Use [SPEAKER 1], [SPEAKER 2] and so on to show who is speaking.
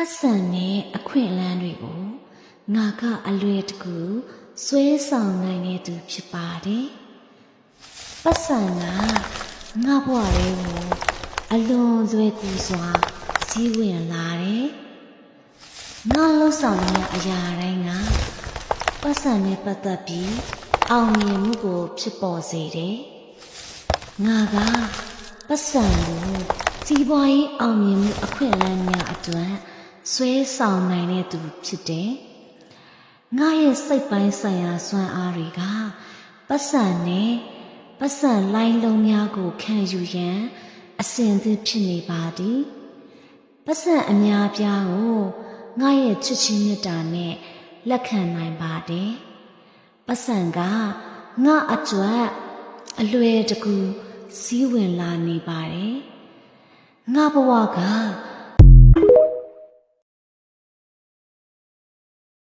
[SPEAKER 1] ပတ်စံနဲ့အခွင့်အလမ်းတွေကိုငါကအလွယ်တကူဆွဲဆောင်နိုင်တဲ့သူဖြစ်ပါတယ်ပတ်စံကငါဘဝလေးကိုအလွန်လွယ်ကူစွာစည်းဝင်လာတယ်ငါလှုပ်ဆောင်နေတဲ့အရာတိုင်းကပတ်စံနဲ့ပတ်သက်ပြီးအောင်မြင်မှုကိုဖြစ်ပေါ်စေတယ်ငါကပတ်စံကိုစီးပွားရေးအောင်မြင်မှုအခွင့်အလမ်းများအတွက် ဆွဲဆောင်နိုင်တဲ့သူဖြစ်တယ်ငါရဲ့စိတ်ပိုင်းဆိုင်ရာစွမ်းအားတွေကပတ်စံနဲ့ပတ်စံလိုင်းလုံးများကိုခံယူရန်အစဉ်သင့်ဖြစ်နေပါသည်ပတ်စံအများပြားကိုငါရဲ့ချစ်ချင်းမြတ်တာနဲ့လက်ခံနိုင်ပါတယ်ပတ်စံကငါအတွက်အလွယ်တကူစည်းဝင်လာနေပါတယ်ငါဘဝက